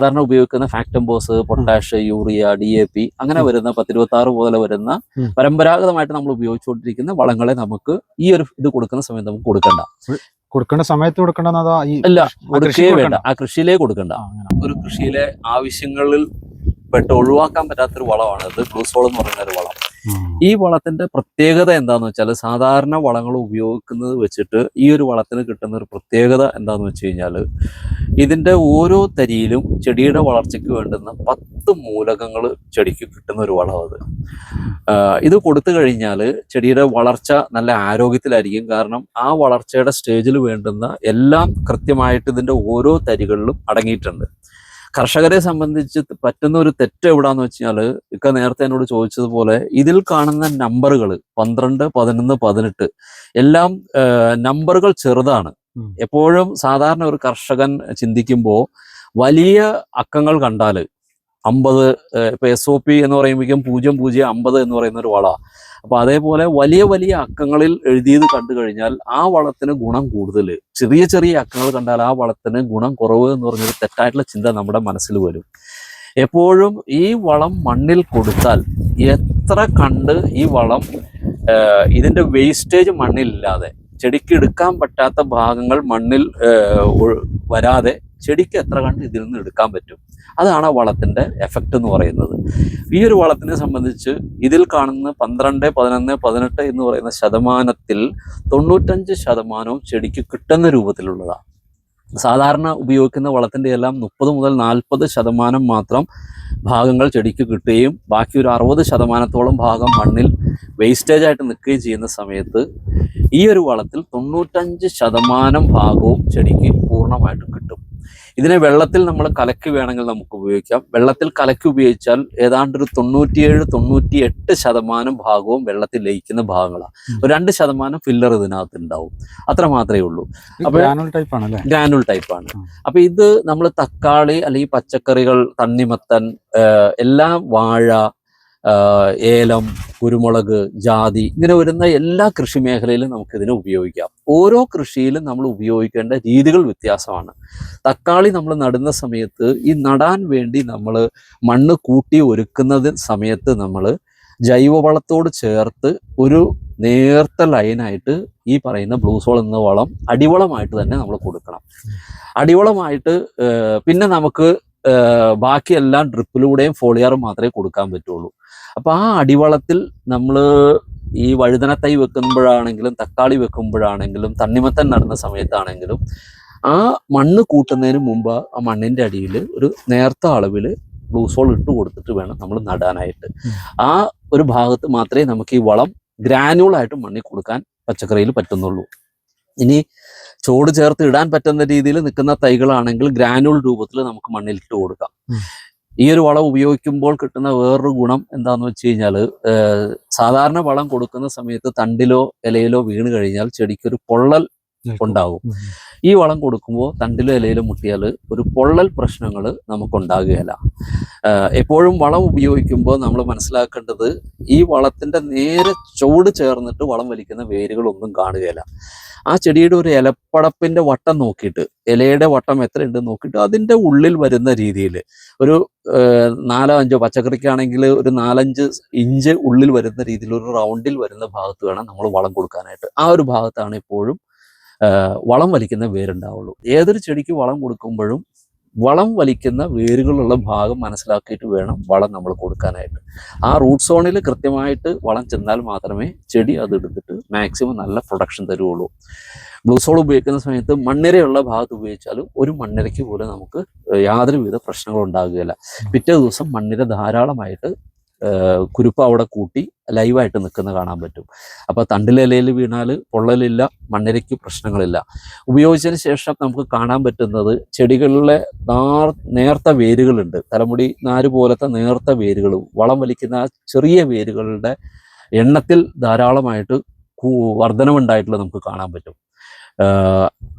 സാധാരണ ഉപയോഗിക്കുന്ന Factamfos potash urea D A P അങ്ങനെ വരുന്ന പത്തിരുപത്തി ആറ് പോലെ വരുന്ന പരമ്പരാഗതമായിട്ട് നമ്മൾ ഉപയോഗിച്ചുകൊണ്ടിരിക്കുന്ന വളങ്ങളെ നമുക്ക് ഈ ഒരു ഇത് കൊടുക്കുന്ന സമയത്ത് നമുക്ക് കൊടുക്കണ്ട. കൊടുക്കേണ്ട സമയത്ത് കൊടുക്കേണ്ടതാ ഈ അല്ല കൃഷിയെ വേണ്ട. ആ കൃഷിയിലേ കൊടുക്കണ്ട. ഒരു കൃഷിയിലെ ആവശ്യങ്ങളിൽ പെട്ട് ഒഴിവാക്കാൻ പറ്റാത്തൊരു വളമാണ് ഇത്. ബ്ലൂസോൾ എന്ന് പറയുന്ന ഒരു വളം. ഈ വളത്തിന്റെ പ്രത്യേകത എന്താന്ന് വെച്ചാൽ സാധാരണ വളങ്ങൾ ഉപയോഗിക്കുന്നത് വെച്ചിട്ട് ഈ ഒരു വളത്തിന് കിട്ടുന്ന ഒരു പ്രത്യേകത എന്താന്ന് വെച്ച് കഴിഞ്ഞാൽ ഇതിന്റെ ഓരോ തരിയിലും ചെടിയുടെ വളർച്ചയ്ക്ക് വേണ്ടുന്ന പത്ത് മൂലകങ്ങൾ ചെടിക്ക് കിട്ടുന്ന ഒരു വളം അത്. ഇത് കൊടുത്തു കഴിഞ്ഞാൽ ചെടിയുടെ വളർച്ച നല്ല ആരോഗ്യത്തിലായിരിക്കും. കാരണം ആ വളർച്ചയുടെ സ്റ്റേജിൽ വേണ്ടുന്ന എല്ലാം കൃത്യമായിട്ട് ഇതിന്റെ ഓരോ തരികളിലും അടങ്ങിയിട്ടുണ്ട്. കർഷകരെ സംബന്ധിച്ച് പറ്റുന്ന ഒരു തെറ്റ് എവിടാന്ന് വെച്ചാൽ ഇക്ക നേരത്തെ എന്നോട് ചോദിച്ചതുപോലെ ഇതിൽ കാണുന്ന നമ്പറുകൾ പന്ത്രണ്ട് പതിനൊന്ന് പതിനെട്ട് എല്ലാം നമ്പറുകൾ ചെറുതാണ്. എപ്പോഴും സാധാരണ ഒരു കർഷകൻ ചിന്തിക്കുമ്പോൾ വലിയ അക്കങ്ങൾ കണ്ടാൽ അമ്പത് ഇപ്പൊ എസ് ഒ പി എന്ന് പറയുമ്പോഴേക്കും പൂജ്യം പൂജ്യം അമ്പത് എന്ന് പറയുന്ന ഒരു വള. അപ്പൊ അതേപോലെ വലിയ വലിയ അക്കങ്ങളിൽ എഴുതിയത് കണ്ടു കഴിഞ്ഞാൽ ആ വളത്തിന് ഗുണം കൂടുതൽ. ചെറിയ ചെറിയ അക്കങ്ങൾ കണ്ടാൽ ആ വളത്തിന് ഗുണം കുറവ് എന്ന് പറഞ്ഞൊരു തെറ്റായിട്ടുള്ള ചിന്ത നമ്മുടെ മനസ്സിൽ വരും. എപ്പോഴും ഈ വളം മണ്ണിൽ കൊടുത്താൽ എത്ര കണ്ട് ഈ വളം ഇതിന്റെ വേസ്റ്റേജ് മണ്ണിലില്ലാതെ ചെടിക്ക് എടുക്കാൻ പറ്റാത്ത ഭാഗങ്ങൾ മണ്ണിൽ വരാതെ ചെടിക്ക് എത്ര കണ്ട് ഇതിൽ നിന്ന് എടുക്കാൻ പറ്റും? അതാണ് ആ വളത്തിന്റെ എഫക്റ്റ് എന്ന് പറയുന്നത്. ഈ ഒരു വളത്തിനെ സംബന്ധിച്ച് ഇതിൽ കാണുന്ന പന്ത്രണ്ട് പതിനൊന്ന് പതിനെട്ട് എന്ന് പറയുന്ന ശതമാനത്തിൽ തൊണ്ണൂറ്റഞ്ച് ശതമാനവും ചെടിക്ക് കിട്ടുന്ന രൂപത്തിലുള്ളതാണ്. സാധാരണ ഉപയോഗിക്കുന്ന വളത്തിന്റെ എല്ലാം മുപ്പത് മുതൽ നാൽപ്പത് ശതമാനം മാത്രം ഭാഗങ്ങൾ ചെടിക്ക് കിട്ടുകയും ബാക്കി ഒരു അറുപത് ശതമാനത്തോളം ഭാഗം മണ്ണിൽ വേസ്റ്റേജ് ആയിട്ട് നിൽക്കുകയും ചെയ്യുന്ന സമയത്ത് ഈ ഒരു വളത്തിൽ തൊണ്ണൂറ്റഞ്ച് ശതമാനം ഭാഗവും ചെടിക്ക് പൂർണമായിട്ട് കിട്ടും. ഇതിനെ വെള്ളത്തിൽ നമ്മൾ കലക്കി വേണമെങ്കിൽ നമുക്ക് ഉപയോഗിക്കാം. വെള്ളത്തിൽ കലക്കി ഉപയോഗിച്ചാൽ ഏതാണ്ട് ഒരു തൊണ്ണൂറ്റിയേഴ് തൊണ്ണൂറ്റി എട്ട് ശതമാനം ഭാഗവും വെള്ളത്തിൽ ലയിക്കുന്ന ഭാഗങ്ങളാണ് ഒരു രണ്ട് ശതമാനം ഫില്ലർ ഇതിനകത്ത് ഉണ്ടാവും. അത്ര മാത്രമേ ഉള്ളൂ. അപ്പൊ- ടൈപ്പ് ഗ്രാനുൾ ടൈപ്പാണ് ആണ്. അപ്പൊ ഇത് നമ്മൾ തക്കാളി അല്ലെങ്കിൽ പച്ചക്കറികൾ തണ്ണിമത്തൻ എല്ലാം വാഴ ഏലം കുരുമുളക് ജാതി ഇങ്ങനെ വരുന്ന എല്ലാ കൃഷി മേഖലയിലും നമുക്കിതിനെ ഉപയോഗിക്കാം. ഓരോ കൃഷിയിലും നമ്മൾ ഉപയോഗിക്കേണ്ട രീതികൾ വ്യത്യാസമാണ്. തക്കാളി നമ്മൾ നടുന്ന സമയത്ത് ഈ നടാൻ വേണ്ടി നമ്മൾ മണ്ണ് കൂട്ടി ഒരുക്കുന്നത് സമയത്ത് നമ്മൾ ജൈവവളത്തോട് ചേർത്ത് ഒരു നേർത്ത ലൈനായിട്ട് ഈ പറയുന്ന ബ്ലൂസോൾ എന്ന വളം അടിവളമായിട്ട് തന്നെ നമ്മൾ കൊടുക്കണം. അടിവളമായിട്ട് പിന്നെ നമുക്ക് ബാക്കിയെല്ലാം ഡ്രിപ്പിലൂടെയും ഫോളിയാറും മാത്രമേ കൊടുക്കാൻ പറ്റുള്ളൂ. അപ്പോൾ ആ അടിവളത്തിൽ നമ്മൾ ഈ വഴുതന തൈ വെക്കുമ്പോഴാണെങ്കിലും തക്കാളി വെക്കുമ്പോഴാണെങ്കിലും തണ്ണിമത്തൻ നടുന്ന സമയത്താണെങ്കിലും ആ മണ്ണ് കൂട്ടുന്നതിന് മുമ്പ് ആ മണ്ണിന്റെ അടിയിൽ ഒരു നേർത്ത അളവിൽ ബ്ലൂസോൾ ഇട്ട് കൊടുത്തിട്ട് വേണം നമ്മൾ നടാനായിട്ട്. ആ ഒരു ഭാഗത്ത് മാത്രമേ നമുക്ക് ഈ വളം ഗ്രാനുവലായിട്ട് മണ്ണിൽ കൊടുക്കാൻ പച്ചക്കറിയിൽ പറ്റുന്നുള്ളൂ. ഇനി ചോട് ചേർത്ത് ഇടാൻ പറ്റുന്ന രീതിയിൽ നിൽക്കുന്ന തൈകളാണെങ്കിൽ ഗ്രാനുവൽ രൂപത്തിൽ നമുക്ക് മണ്ണിൽ ഇട്ട് കൊടുക്കാം. ഈ ഒരു വളം ഉപയോഗിക്കുമ്പോൾ കിട്ടുന്ന വേറൊരു ഗുണം എന്താന്ന് വെച്ച് കഴിഞ്ഞാൽ സാധാരണ വളം കൊടുക്കുന്ന സമയത്ത് തണ്ടിലോ ഇലയിലോ വീണ് കഴിഞ്ഞാൽ ചെടിക്കൊരു പൊള്ളൽ ഉണ്ടാകും ഉം. ഈ വളം കൊടുക്കുമ്പോൾ തണ്ടിലും ഇലയിലും മുട്ടിയാൽ ഒരു പൊള്ളൽ പ്രശ്നങ്ങൾ നമുക്കുണ്ടാകുകയില്ല. എപ്പോഴും വളം ഉപയോഗിക്കുമ്പോൾ നമ്മൾ മനസ്സിലാക്കേണ്ടത് ഈ വളത്തിന്റെ നേരെ ചുവട് ചേർന്നിട്ട് വളം വലിക്കുന്ന വേരുകളൊന്നും കാണുകയില്ല. ആ ചെടിയുടെ ഒരു ഇലപ്പടപ്പിന്റെ വട്ടം നോക്കിയിട്ട് ഇലയുടെ വട്ടം എത്ര ഉണ്ട് നോക്കിയിട്ട് അതിന്റെ ഉള്ളിൽ വരുന്ന രീതിയിൽ ഒരു നാലോ അഞ്ചോ പച്ചക്കറിക്കാണെങ്കിൽ ഒരു നാലഞ്ച് ഇഞ്ച് ഉള്ളിൽ വരുന്ന രീതിയിൽ ഒരു റൗണ്ടിൽ വരുന്ന ഭാഗത്ത് വേണം നമ്മൾ വളം കൊടുക്കാനായിട്ട്. ആ ഒരു ഭാഗത്താണ് എപ്പോഴും വളം വലിക്കുന്ന വേരുണ്ടാവുള്ളൂ. ഏതൊരു ചെടിക്ക് വളം കൊടുക്കുമ്പോഴും വളം വലിക്കുന്ന വേരുകളുള്ള ഭാഗം മനസ്സിലാക്കിയിട്ട് വേണം വളം നമ്മൾ കൊടുക്കാനായിട്ട്. ആ റൂട്ട് സോണിൽ കൃത്യമായിട്ട് വളം ചെന്നാൽ മാത്രമേ ചെടി അത് എടുത്തിട്ട് മാക്സിമം നല്ല പ്രൊഡക്ഷൻ തരുള്ളൂ. ബ്ലൂസോൾ ഉപയോഗിക്കുന്ന സമയത്ത് മണ്ണിരയുള്ള ഭാഗത്ത് ഉപയോഗിച്ചാലും ഒരു മണ്ണിരയ്ക്ക് പോലും നമുക്ക് യാതൊരുവിധ പ്രശ്നങ്ങളും ഉണ്ടാകുകയില്ല. പിറ്റേ ദിവസം മണ്ണിര ധാരാളമായിട്ട് കുരുപ്പ് അവിടെ കൂട്ടി ലൈവായിട്ട് നിൽക്കുന്ന കാണാൻ പറ്റും. അപ്പോൾ തണ്ടിലിലയിൽ വീണാൽ പൊള്ളലില്ല മണ്ണിരയ്ക്ക് പ്രശ്നങ്ങളില്ല. ഉപയോഗിച്ചതിന് ശേഷം നമുക്ക് കാണാൻ പറ്റുന്നത് ചെടികളിലെ നാർ നേർത്ത വേരുകളുണ്ട്. തലമുടി നാര് പോലത്തെ നേർത്ത വേരുകൾ വളം വലിക്കുന്ന ചെറിയ വേരുകളുടെ എണ്ണത്തിൽ ധാരാളമായിട്ട് വർധനമുണ്ടായിട്ടുള്ള നമുക്ക് കാണാൻ പറ്റും.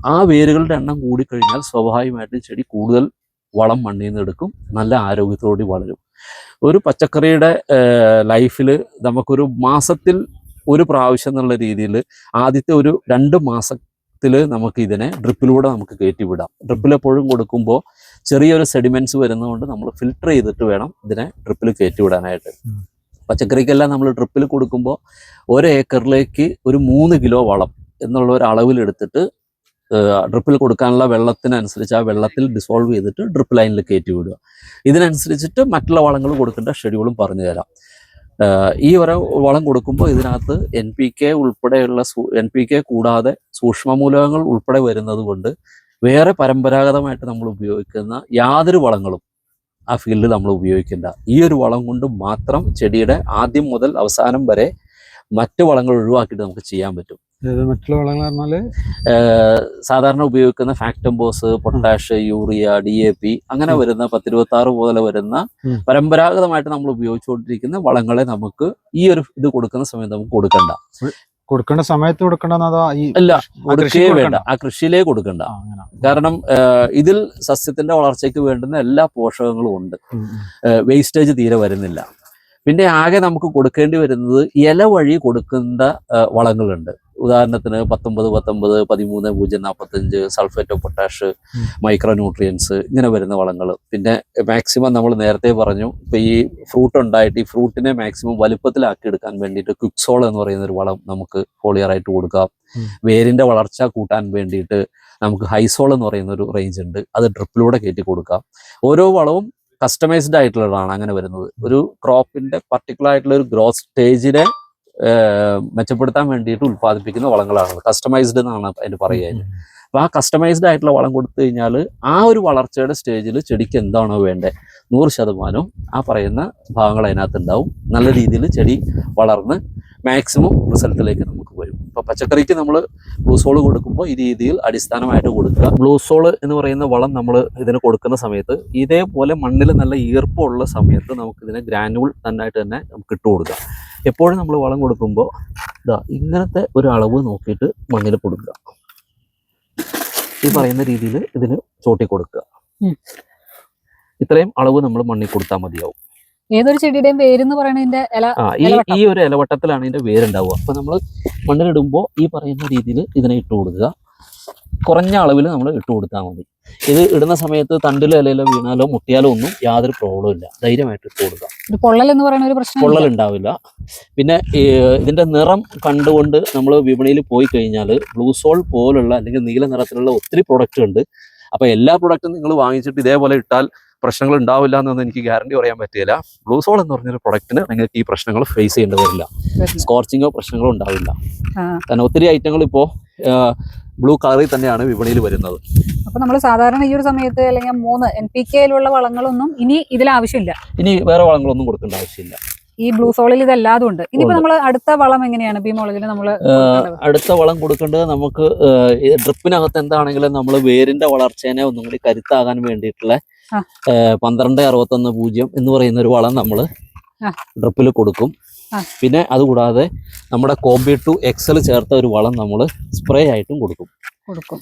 ആ വേരുകളുടെ എണ്ണം കൂടിക്കഴിഞ്ഞാൽ സ്വാഭാവികമായിട്ടും ചെടി കൂടുതൽ വളം മണ്ണിൽ നിന്ന് എടുക്കും. നല്ല ആരോഗ്യത്തോടെ വളരും. ഒരു പച്ചക്കറിയുടെ ലൈഫിൽ നമുക്കൊരു മാസത്തിൽ ഒരു പ്രാവശ്യം എന്നുള്ള രീതിയിൽ ആദ്യത്തെ ഒരു രണ്ട് മാസത്തിൽ നമുക്ക് ഇതിനെ ഡ്രിപ്പിലൂടെ നമുക്ക് കയറ്റി വിടാം ഡ്രിപ്പിൽ എപ്പോഴും കൊടുക്കുമ്പോൾ ചെറിയൊരു സെഡിമെന്റ്സ് വരുന്നതുകൊണ്ട് നമ്മൾ ഫിൽട്ടർ ചെയ്തിട്ട് വേണം ഇതിനെ ഡ്രിപ്പിൽ കയറ്റി വിടാനായിട്ട് പച്ചക്കറിക്കെല്ലാം നമ്മൾ ഡ്രിപ്പിൽ കൊടുക്കുമ്പോൾ ഒരു ഏക്കറിലേക്ക് ഒരു മൂന്ന് കിലോ വളം എന്നുള്ള ഒരു അളവിൽ എടുത്തിട്ട് ഡ്രിപ്പിൽ കൊടുക്കാനുള്ള വെള്ളത്തിനനുസരിച്ച് ആ വെള്ളത്തിൽ ഡിസോൾവ് ചെയ്തിട്ട് ഡ്രിപ്പ് ലൈനിൽ കയറ്റി വിടുക. ഇതിനനുസരിച്ചിട്ട് മറ്റുള്ള വളങ്ങൾ കൊടുക്കേണ്ട ഷെഡ്യൂളും പറഞ്ഞു തരാം. ഈ ഒരു വളം കൊടുക്കുമ്പോൾ ഇതിനകത്ത് എൻ പി കെ ഉൾപ്പെടെയുള്ള എൻ പി കെ കൂടാതെ സൂക്ഷ്മമൂലകങ്ങൾ ഉൾപ്പെടെ വരുന്നത് കൊണ്ട് വേറെ പരമ്പരാഗതമായിട്ട് നമ്മൾ ഉപയോഗിക്കുന്ന യാതൊരു വളങ്ങളും ആ ഫീൽഡിൽ നമ്മൾ ഉപയോഗിക്കേണ്ട. ഈ ഒരു വളം കൊണ്ട് മാത്രം ചെടിയുടെ ആദ്യം മുതൽ അവസാനം വരെ മറ്റു വളങ്ങൾ ഒഴിവാക്കിയിട്ട് നമുക്ക് ചെയ്യാൻ പറ്റും. മറ്റുള്ള വളങ്ങൾ പറഞ്ഞാൽ? ഏഹ് സാധാരണ ഉപയോഗിക്കുന്ന Factamfos potash urea D A P അങ്ങനെ വരുന്ന പത്തിരുപത്തി ആറ് പോലെ വരുന്ന പരമ്പരാഗതമായിട്ട് നമ്മൾ ഉപയോഗിച്ചുകൊണ്ടിരിക്കുന്ന വളങ്ങളെ നമുക്ക് ഈ ഒരു ഇത് കൊടുക്കുന്ന സമയത്ത് നമുക്ക് കൊടുക്കണ്ട. കൊടുക്കേണ്ട സമയത്ത് ഈ അല്ല ആ വേണ്ട. ആ കൃഷിയിലേ കൊടുക്കണ്ട. കാരണം ഇതിൽ സസ്യത്തിന്റെ വളർച്ചയ്ക്ക് വേണ്ടുന്ന എല്ലാ പോഷകങ്ങളും ഉണ്ട്. വേസ്റ്റേജ് തീരെ വരുന്നില്ല. പിന്നെ ആകെ നമുക്ക് കൊടുക്കേണ്ടി വരുന്നത് ഇല വഴി കൊടുക്കേണ്ട വളങ്ങളുണ്ട്. ഉദാഹരണത്തിന് പത്തൊമ്പത് പത്തൊമ്പത് പതിമൂന്ന് പൂജ്യം നാൽപ്പത്തഞ്ച് sulphate of potash micro nutrients ഇങ്ങനെ വരുന്ന വളങ്ങൾ. പിന്നെ മാക്സിമം നമ്മൾ നേരത്തെ പറഞ്ഞു ഇപ്പൊ ഈ ഫ്രൂട്ട് ഉണ്ടായിട്ട് ഈ ഫ്രൂട്ടിനെ മാക്സിമം വലുപ്പത്തിലാക്കി എടുക്കാൻ വേണ്ടിയിട്ട് ക്വിക്സോൾ എന്ന് പറയുന്ന ഒരു വളം നമുക്ക് ഫോളിയറായിട്ട് കൊടുക്കാം. വേരിന്റെ വളർച്ച കൂട്ടാൻ വേണ്ടിയിട്ട് നമുക്ക് ഹൈസോൾ എന്ന് പറയുന്ന ഒരു റേഞ്ച് ഉണ്ട്. അത് ഡ്രിപ്പിലൂടെ കയറ്റി കൊടുക്കാം. ഓരോ വളവും കസ്റ്റമൈസ്ഡ് ആയിട്ടുള്ളതാണ് അങ്ങനെ വരുന്നത്. ഒരു ക്രോപ്പിന്റെ പർട്ടിക്കുലർ ആയിട്ടുള്ള ഒരു ഗ്രോത്ത് സ്റ്റേജിനെ മെച്ചപ്പെടുത്താൻ വേണ്ടിയിട്ട് ഉൽപ്പാദിപ്പിക്കുന്ന വളങ്ങളാണ് കസ്റ്റമൈസ്ഡ് എന്നാണ് അതിന് പറയുക അപ്പോൾ അപ്പൊ ആ കസ്റ്റമൈസ്ഡ് ആയിട്ടുള്ള വളം കൊടുത്തു കഴിഞ്ഞാൽ ആ ഒരു വളർച്ചയുടെ സ്റ്റേജിൽ ചെടിക്ക് എന്താണോ വേണ്ടത് നൂറ് ശതമാനവും ആ പറയുന്ന ഭാഗങ്ങൾ അതിനകത്ത് ഉണ്ടാവും. നല്ല രീതിയിൽ ചെടി വളർന്ന് മാക്സിമം റിസൾട്ടിലേക്ക് നമുക്ക് വരും ഇപ്പൊ പച്ചക്കറിക്ക് നമ്മൾ ബ്ലൂസോൾ കൊടുക്കുമ്പോൾ ഈ രീതിയിൽ അടിസ്ഥാനമായിട്ട് കൊടുക്കുക. ബ്ലൂസോൾ എന്ന് പറയുന്ന വളം നമ്മൾ ഇതിന് കൊടുക്കുന്ന സമയത്ത് ഇതേപോലെ മണ്ണിൽ നല്ല ഈർപ്പമുള്ള സമയത്ത് നമുക്ക് ഇതിനെ ഗ്രാനുവൽ നന്നായിട്ട് തന്നെ നമുക്ക് ഇട്ട് കൊടുക്കുക എപ്പോഴും നമ്മൾ വളം കൊടുക്കുമ്പോൾ ഇതാ ഇങ്ങനത്തെ ഒരു അളവ് നോക്കിയിട്ട് മണ്ണിൽ കൊടുക്കുക. ഈ പറയുന്ന രീതിയിൽ ഇതിന് ചോട്ടി കൊടുക്കുക. ഇത്രയും അളവ് നമ്മൾ മണ്ണിൽ കൊടുത്താൽ മതിയാവും. ഏതൊരു ചെടിയുടെയും പേരെന്ന് പറയുന്നതിന്റെ ഇല ഈ. ഈ ഒരു ഇലവട്ടത്തിലാണ് ഇതിന്റെ വേരുണ്ടാവുക അപ്പൊ നമ്മൾ മണ്ണിലിടുമ്പോൾ ഈ പറയുന്ന രീതിയിൽ ഇതിനെ ഇട്ട് കൊടുക്കുക. കുറഞ്ഞ അളവിൽ നമ്മൾ ഇട്ട് കൊടുത്താൽ മതി. ഇത് ഇടുന്ന സമയത്ത് തണ്ടിലോ ഇലയിലോ വീണാലോ മുട്ടിയാലോ ഒന്നും യാതൊരു പ്രോബ്ലം ഇല്ല. ധൈര്യമായിട്ട് ഇട്ട് കൊടുക്കുക. പൊള്ളൽ എന്ന് പറയുന്ന ഒരു പ്രശ്നം പൊള്ളൽ ഉണ്ടാവില്ല. പിന്നെ ഇതിന്റെ നിറം കണ്ടുകൊണ്ട് നമ്മൾ വിപണിയിൽ പോയി കഴിഞ്ഞാൽ ബ്ലൂസോൾ പോലുള്ള അല്ലെങ്കിൽ നീല നിറത്തിലുള്ള ഒത്തിരി പ്രൊഡക്റ്റ് ഉണ്ട്. അപ്പൊ എല്ലാ പ്രൊഡക്റ്റും നിങ്ങൾ വാങ്ങിച്ചിട്ട് ഇതേപോലെ ഇട്ടാൽ പ്രശ്നങ്ങൾ ഉണ്ടാവില്ല എന്നൊന്നും എനിക്ക് ഗ്യാരണ്ടി പറയാൻ പറ്റില്ല ബ്ലൂസോൾ എന്ന് പറഞ്ഞൊരു പ്രൊഡക്റ്റിന് നിങ്ങൾക്ക് ഈ പ്രശ്നങ്ങൾ ഫേസ് ചെയ്യേണ്ടി വരില്ല. സ്കോർച്ചിങ്ങോ പ്രശ്നങ്ങളോ ഉണ്ടാവില്ല. കാരണം ഒത്തിരി ഐറ്റങ്ങൾ ഇപ്പോൾ ബ്ലൂ കളറിൽ തന്നെയാണ് വിപണിയിൽ വരുന്നത്. അപ്പൊ നമ്മൾ സാധാരണ ഈ ഒരു സമയത്ത് അല്ലെങ്കിൽ മൂന്ന് എൻ പി കെയിലുള്ള വളങ്ങളൊന്നും ഇനി ഇതിൽ ആവശ്യമില്ല ഇനി വേറെ വളങ്ങളൊന്നും കൊടുക്കേണ്ട ആവശ്യമില്ല. ഈ ബ്ലൂ സോളിൽ ഇതല്ലാതും ഉണ്ട്. ഇനിയിപ്പോ. നമ്മൾ അടുത്ത വളം എങ്ങനെയാണ് ബീമോളജിൽ നമ്മൾ അടുത്ത വളം കൊടുക്കേണ്ടത് നമുക്ക് ഡ്രിപ്പിനകത്ത് എന്താണെങ്കിലും നമ്മൾ വേരിന്റെ വളർച്ചേനെ ഒന്നും കൂടി കരുത്താകാൻ വേണ്ടിയിട്ടുള്ള പന്ത്രണ്ട് അറുപത്തൊന്ന് പൂജ്യം എന്ന് പറയുന്ന ഒരു വളം നമ്മൾ. ഡ്രിപ്പിൽ കൊടുക്കും. പിന്നെ അതുകൂടാതെ നമ്മുടെ കോമ്പി ടു എക്സൽ ചേർത്ത ഒരു വളം നമ്മൾ സ്പ്രേ ആയിട്ടും കൊടുക്കും. കൊടുക്കും.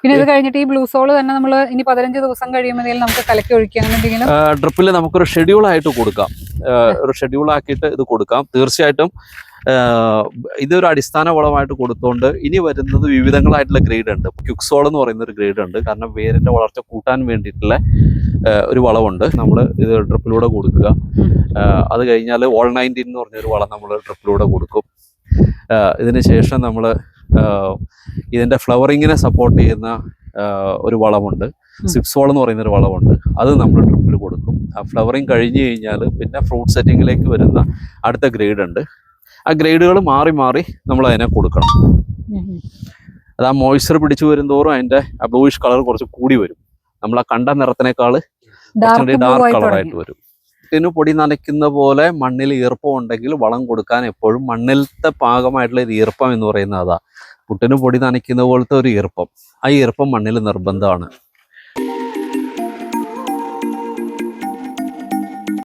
പിന്നെ ഇത് കഴിഞ്ഞിട്ട് ഈ ബ്ലൂ സോൾ തന്നെ നമ്മൾ ഇനി പതിനഞ്ച് ദിവസം കഴിയുമ്പോൾ നമുക്ക് കലക്കി ഒഴിക്കുക അങ്ങനെ എന്തെങ്കിലും ഡ്രിപ്പിൽ നമുക്കൊരു ഷെഡ്യൂൾ ആയിട്ട് കൊടുക്കാം. ഒരു ഷെഡ്യൂൾ ആക്കിയിട്ട് ഇത് കൊടുക്കാം. തീർച്ചയായിട്ടും ഇതൊരു അടിസ്ഥാന വളമായിട്ട് കൊടുത്തുകൊണ്ട് ഇനി വരുന്നത് വിവിധങ്ങളായിട്ടുള്ള ഗ്രേഡ് ഉണ്ട്. ക്യുക്സോൾ എന്ന് പറയുന്ന ഒരു ഗ്രേഡ് ഉണ്ട്. കാരണം വേരിന്റെ വളർച്ച കൂട്ടാൻ വേണ്ടിയിട്ടുള്ള ഒരു വളമുണ്ട് നമ്മൾ ഇത് ഡ്രിപ്പിലൂടെ കൊടുക്കുക. അത് കഴിഞ്ഞാൽ ഓൾ നയന്റീൻ എന്ന് പറഞ്ഞൊരു വളം നമ്മൾ ഡ്രിപ്പിലൂടെ കൊടുക്കും. ഇതിന് ശേഷം നമ്മൾ ഇതിന്റെ ഫ്ലവറിങ്ങിനെ സപ്പോർട്ട് ചെയ്യുന്ന ഒരു വളമുണ്ട് സിപ്സോൾ എന്ന് പറയുന്ന ഒരു വളമുണ്ട് അത് നമ്മൾ ട്രിപ്പിൽ കൊടുക്കും. ആ ഫ്ലവറിങ് കഴിഞ്ഞ് കഴിഞ്ഞാൽ പിന്നെ ഫ്രൂട്ട് സെറ്റിങ്ങിലേക്ക് വരുന്ന അടുത്ത ഗ്രേഡ് ഉണ്ട്. ആ ഗ്രേഡുകൾ മാറി മാറി നമ്മൾ അതിനെ കൊടുക്കണം. അത് ആ മോയ്സ്ചർ പിടിച്ചു വരുന്തോറും അതിന്റെ ആ ബ്ലൂയിഷ് കളർ കുറച്ച് കൂടി വരും. നമ്മൾ ആ കണ്ട നിറത്തിനേക്കാൾ ഡാർക്ക് കളറായിട്ട് വരും. ഇതിന് പൊടി നനയ്ക്കുന്ന പോലെ മണ്ണിൽ ഈർപ്പം ഉണ്ടെങ്കിൽ വളം കൊടുക്കാൻ എപ്പോഴും മണ്ണിലത്തെ പാകമായിട്ടുള്ള ഒരു ഈർപ്പം എന്ന് പറയുന്നത് അതാ. പുട്ടിന് പൊടി നനയ്ക്കുന്ന പോലത്തെ ഒരു ഈർപ്പം. ആ ഈർപ്പം മണ്ണിൽ നിർബന്ധമാണ്.